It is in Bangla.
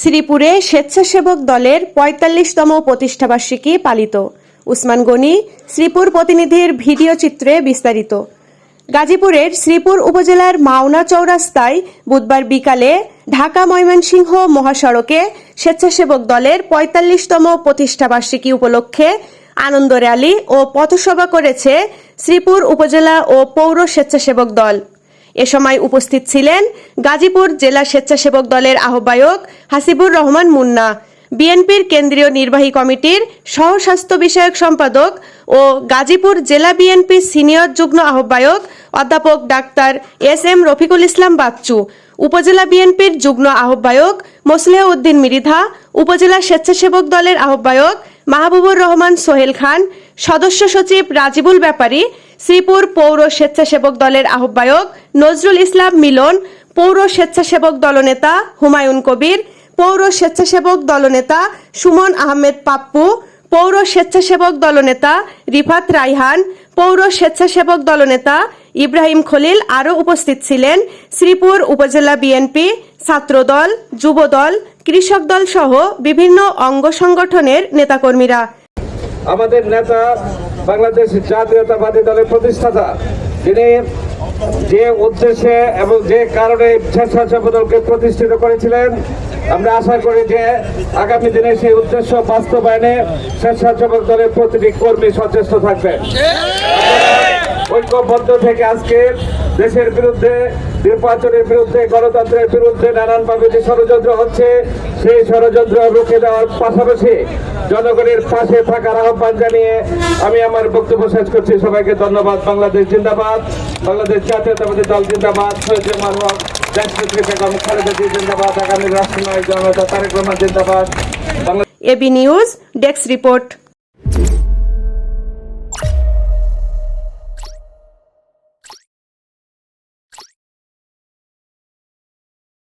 শ্রীপুরে স্বেচ্ছাসেবক দলের পঁয়তাল্লিশতম প্রতিষ্ঠাবার্ষিকী পালিত। উসমান গনি শ্রীপুর প্রতিনিধির ভিডিও চিত্রে বিস্তারিত। গাজীপুরের শ্রীপুর উপজেলার মাওনা চৌরাস্তায় বুধবার বিকালে ঢাকা ময়মনসিংহ মহাসড়কে স্বেচ্ছাসেবক দলের পঁয়তাল্লিশতম প্রতিষ্ঠাবার্ষিকী উপলক্ষে আনন্দ র্যালি ও পথসভা করেছে শ্রীপুর উপজেলা ও পৌর স্বেচ্ছাসেবক দল। এ সময় উপস্থিত ছিলেন গাজীপুর জেলা স্বেচ্ছাসেবক দলের আহ্বায়ক হাসিবুর রহমান মুন্না, বিএনপির কেন্দ্রীয় নির্বাহী কমিটির সহ স্বাস্থ্য বিষয়ক সম্পাদক ও গাজীপুর জেলা বিএনপির সিনিয়র যুগ্ম আহ্বায়ক অধ্যাপক doctor S M Rafiqul Islam Bachchu, উপজেলা বিএনপির যুগ্ম আহ্বায়ক মোসলেহ উদ্দিন মৃধা উপজেলা স্বেচ্ছাসেবক দলের আহ্বায়ক মাহবুবুর রহমান সোহেল খান, সদস্য সচিব রাজিবুল ব্যাপারী শ্রীপুর পৌর স্বেচ্ছাসেবক দলের আহ্বায়ক নজরুল ইসলাম মিলন, পৌর স্বেচ্ছাসেবক দলনেতা হুমায়ুন কবির, পৌর স্বেচ্ছাসেবক দলনেতা সুমন আহমেদ পাপ্পু, পৌর স্বেচ্ছাসেবক দলনেতা রিফাত রাইহান, পৌর স্বেচ্ছাসেবক দলনেতা ইব্রাহিম খলিল আরও উপস্থিত ছিলেন। শ্রীপুর উপজেলা বিএনপি, ছাত্রদল, যুবদল, কৃষক দল সহ বিভিন্ন অঙ্গ সংগঠনের নেতাকর্মীরা। আমাদের নেতা বাংলাদেশ জাতীয়তাবাদী দলের প্রতিষ্ঠাতা। তিনি যে উদ্দেশ্যে এবং যে কারণে স্বেচ্ছাসেবক দলকে প্রতিষ্ঠিত করেছিলেন আমরা আশা করি যে আগামী দিনে সেই উদ্দেশ্য বাস্তবায়নে স্বেচ্ছাসেবক দলের প্রতিটি কর্মী সচেষ্ট থাকবেন। ঐক্যবদ্ধ থেকে আজকে দেশের বিরুদ্ধে নির্বাচনের বিরুদ্ধে, গণতন্ত্রের বিরুদ্ধে নানানভাবে যে ষড়যন্ত্র হচ্ছে, সেই ষড়যন্ত্র রুখে দেওয়ার পাশাপাশি জনগণের পাশে থাকার আহ্বান জানিয়ে আমি আমার বক্তব্য শেষ করছি। সবাইকে ধন্যবাদ। বাংলাদেশ জিন্দাবাদ। বাংলাদেশ জাতীয়তাবাদী দল জিন্দাবাদ। জিন্দাবাদ। আগামী রাষ্ট্রনায়ক জনতা জিন্দাবাদ। AB news, desk report.